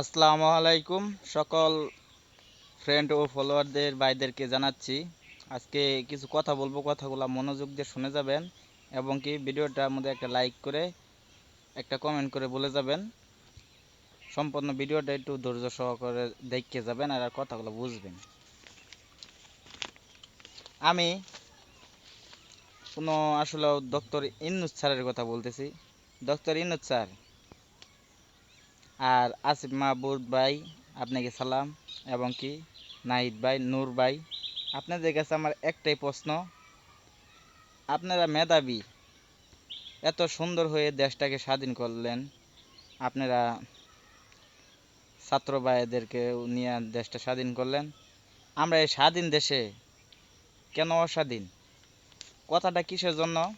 আসসালামু আলাইকুম, সকল ফ্রেন্ড ও ফলোয়ারদের ভাইদেরকে জানাচ্ছি। আজকে কিছু কথা বলব, কথাগুলো মনোযোগ দিয়ে শুনে যাবেন এবং কি ভিডিওটার মধ্যে একটা লাইক করে, একটা কমেন্ট করে বলে যাবেন। সম্পূর্ণ ভিডিওটা একটু ধৈর্য সহকারে দেখে যাবেন আর আর কথাগুলো বুঝবেন। আমি কোনো আসলে ডক্টর ইন্নুস স্যারের কথা বলতেছি। ডক্টর ইন্নুস স্যার আর আসিফ মাহবুব ভাই, আপনাকে সালাম। এবং কি, নাহিদ ভাই, নূর ভাই, আপনাদের কাছে আমার একটাই প্রশ্ন। আপনারা মেধাবী, এত সুন্দর হয়ে দেশটাকে স্বাধীন করলেন। আপনারা ছাত্র ভাইদেরকে নিয়ে দেশটা স্বাধীন করলেন। আমরা এই স্বাধীন দেশে কেন অস্বাধীন? কথাটা কিসের জন্য?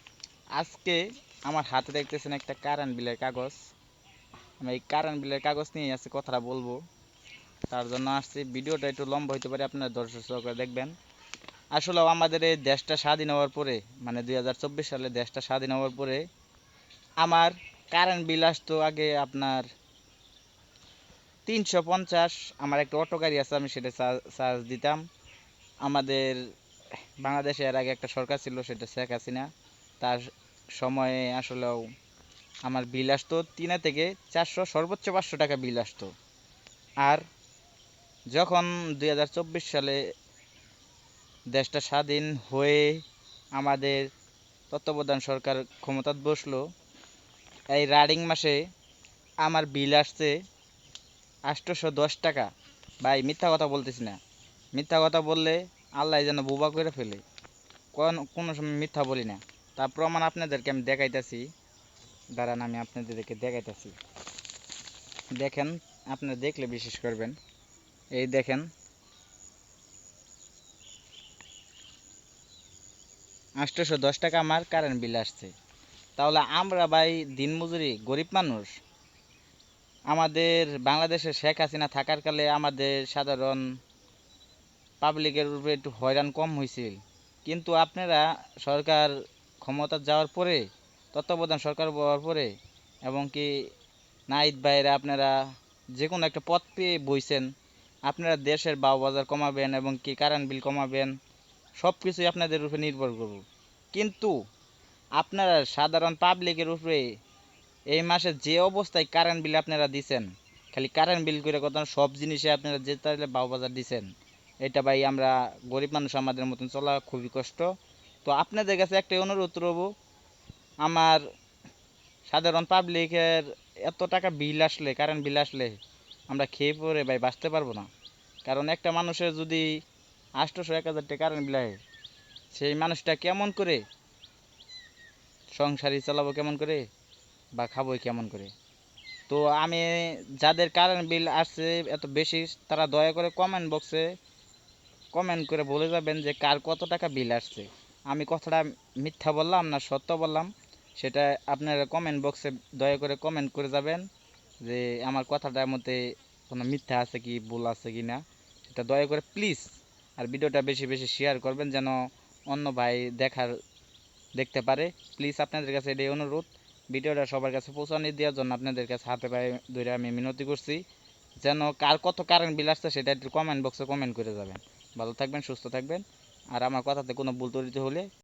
আজকে আমার হাতে দেখতেছেন একটা কারেন্ট বিলের কাগজ। আমি এই কারেন্ট বিলের কাগজ নিয়ে আজকে কথাটা বলব। তার জন্য আসছি। ভিডিওটা একটু লম্বা হইতে পারে, আপনারা দর্শক সহকারে দেখবেন। আসলে আমাদের এই দেশটা স্বাধীন হওয়ার পরে মানে দু হাজার চব্বিশ সালে দেশটা স্বাধীন হওয়ার পরে, আমার কারেন্ট বিল আসতো আগে আপনার তিনশো পঞ্চাশ। আমার একটা অটো গাড়ি আছে, আমি সেটা চার্জ দিতাম। আমাদের বাংলাদেশে এর আগে একটা সরকার ছিল, সেটা শেখ হাসিনা। তার সময়ে আসলেও আমার বিল আসতো তিনে থেকে চারশো, সর্বোচ্চ পাঁচশো টাকা বিল আসতো। আর যখন দু হাজার চব্বিশ সালে দেশটা স্বাধীন হয়ে আমাদের তত্ত্বাবধান সরকার ক্ষমতা বসল, এই রাডিং মাসে আমার বিল আসছে আটশোশো দশ টাকা। ভাই, মিথ্যা কথা বলতেছি না। মিথ্যা কথা বললে আল্লাহ যেন বোবা করে ফেলে। কোন, কোনো সময় মিথ্যা বলি না। তার প্রমাণ আপনাদেরকে আমি দেখাইতেছি। দাঁড়ান, আমি আপনাদেরকে দেখাইতেছি। দেখেন, আপনারা দেখলে বিশেষ করবেন। এই দেখেন আটশোশো দশ টাকা আমার কারেন্ট বিল আসছে। তাহলে আমরা ভাই দিনমজুরি গরিব মানুষ। আমাদের বাংলাদেশে শেখ হাসিনা থাকার কালে আমাদের সাধারণ পাবলিকের উপরে একটু হয়রান কম হয়েছিল কিন্তু আপনারা সরকার ক্ষমতা যাওয়ার পরে তত্ত্বাবধান সরকার হওয়ার পরে, এবং কি নাইট বাইরে আপনারা যে কোনো একটা পথ পেয়ে বইছেন, আপনারা দেশের বাউ বাজার কমাবেন এবং কি কারেন্ট বিল কমাবেন সব কিছুই আপনাদের উপরে নির্ভর করব। কিন্তু আপনারা সাধারণ পাবলিকের উপরে এই মাসে যে অবস্থায় কারেন্ট বিল আপনারা দিছেন, খালি কারেন্ট বিল করে কথা সব জিনিসে আপনারা যে তাহলে বাউ বাজার দিছেন, এটা ভাই আমরা গরিব মানুষ আমাদের মতন চলা খুবই কষ্ট। তো আপনাদের কাছে একটাই অনুরোধ রব আমার সাধারণ পাবলিকের এত টাকা বিল আসলে কারেন্ট বিল আসলে, আমরা খেয়ে পরে ভাই বাঁচতে পারব না। কারণ একটা মানুষের যদি আটশোশো এক হাজার টাকা কারেন্ট বিল হয় সেই মানুষটা কেমন করে সংসারই চালাবো কেমন করে বা খাবোই কেমন করে? তো আমি যাদের কারেন্ট বিল আসছে এত বেশি, তারা দয়া করে কমেন্ট বক্সে কমেন্ট করে বলে যাবেন যে কার কত টাকা বিল আসছে। আমি কথাটা মিথ্যা বললাম না সত্য বললাম? সেটা আপনারা কমেন্ট বক্সে দয়া করে কমেন্ট করে যাবেন যে আমার কথাটার মধ্যে কোনো মিথ্যা আছে কি, ভুল আছে কি না। সেটা দয়া করে প্লিজ আর ভিডিওটা বেশি বেশি শেয়ার করবেন যেন অন্য ভাই দেখার, দেখতে পারে। প্লিজ আপনাদের কাছে এটাই অনুরোধ। ভিডিওটা সবার কাছে পৌঁছানি দেওয়ার জন্য আপনাদের কাছে হাতে পায়ে ধরে আমি মিনতি করছি। যেন কার কত কারেন্ট বিল আসছে সেটা একটু কমেন্ট বক্সে কমেন্ট করে যাবেন। ভালো থাকবেন, সুস্থ থাকবেন। আর আমার কথাতে কোনো ভুল তরিত হলে